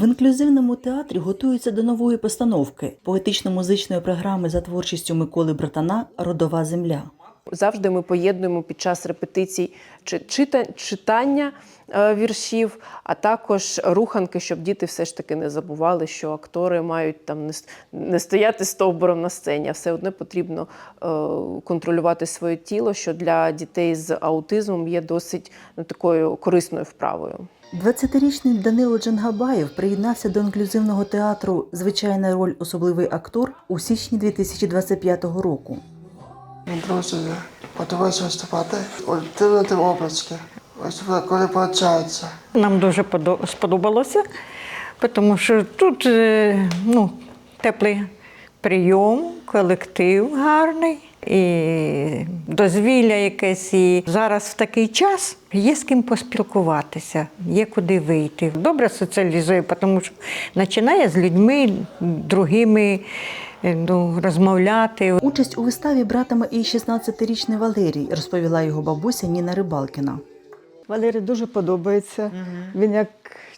В інклюзивному театрі готуються до нової постановки поетично-музичної програми за творчістю Миколи Братана Родова земля. Завжди ми поєднуємо під час репетицій чи- чита- читання е, віршів, а також руханки, щоб діти все ж таки не забували, що актори мають там не, стояти стовбуром на сцені, а все одно потрібно е, контролювати своє тіло, що для дітей з аутизмом є досить ну, такою корисною вправою. 20-річний Данило Джангабаєв приєднався до інклюзивного театру Звичайна роль особливий актор у січні 2025 року. Просто подивитися виступати у області. Ось коли виходить. Нам дуже сподобалося, тому що тут е, ну, теплий прийом, колектив гарний. І дозвілля якесь, і зараз в такий час є з ким поспілкуватися, є куди вийти. Добре соціалізує, тому що починає з людьми другими ну, розмовляти. Участь у виставі братиме і 16-річний Валерій, розповіла його бабуся Ніна Рибалкіна. Валері дуже подобається. Він як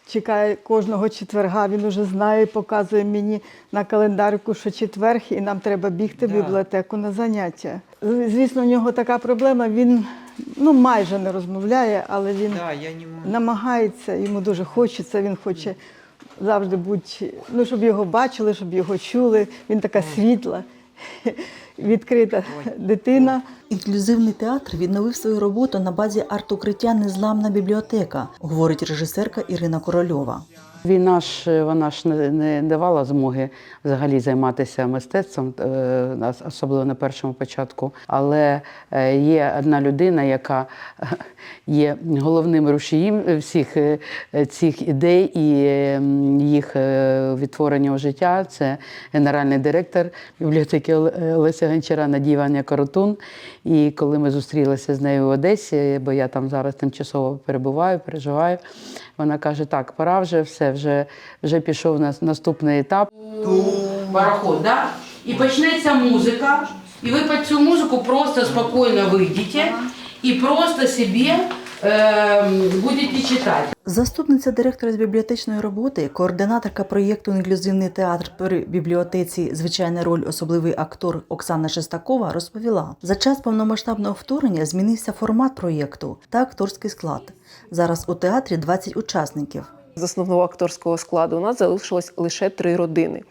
чекає кожного четверга, він уже знає, показує мені на календарику, що четверг, і нам треба бігти в бібліотеку на заняття. Звісно, у нього така проблема. Він ну майже не розмовляє, але він намагається, йому дуже хочеться. Він хоче завжди будь, ну щоб його бачили, щоб його чули. Він така світла, відкрита дитина. Інклюзивний театр відновив свою роботу на базі арт-укриття Незламна бібліотека, говорить режисерка Ірина Корольова. Війна ж вона ж не, не давала змоги взагалі займатися мистецтвом, е, особливо на першому початку. Але е, є одна людина, яка е, є головним рушієм всіх е, цих ідей і е, їх е, відтворення у життя. Це генеральний директор бібліотеки Оле- Олеся Гончара Надія Іванівна Коротун. І коли ми зустрілися з нею в Одесі, бо я там зараз тимчасово перебуваю, переживаю. Вона каже: так, пора вже все, вже, вже пішов нас наступний етап. пароход, да? І почнеться музика, і ви під цю музику просто спокійно вийдете і просто собі е, будете читати. Заступниця директора з бібліотечної роботи, координаторка проєкту Інклюзивний театр при бібліотеці Звичайна роль особливий актор Оксана Шестакова розповіла: за час повномасштабного вторгнення змінився формат проєкту та акторський склад. Зараз у театрі 20 учасників. З основного акторського складу у нас залишилось лише три родини.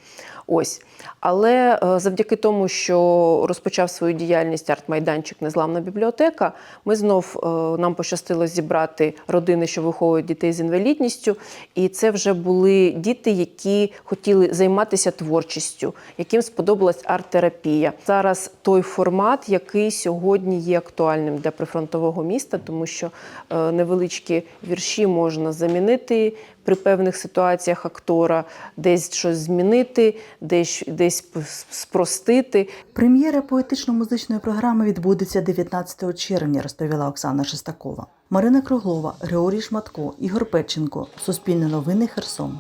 Ось. Але е, завдяки тому, що розпочав свою діяльність арт-майданчик Незламна бібліотека, ми знов е, нам пощастило зібрати родини, що виховують дітей з інвалідністю. І це вже були діти, які хотіли займатися творчістю, яким сподобалась арт-терапія. Зараз той формат, який сьогодні є актуальним для прифронтового міста, тому що е, невеличкі вірші можна замінити при певних ситуаціях актора, десь щось змінити, десь, десь спростити. Прем'єра поетично-музичної програми відбудеться 19 червня, розповіла Оксана Шестакова. Марина Круглова, Григорій Шматко, Ігор Петченко. Суспільне новини Херсон.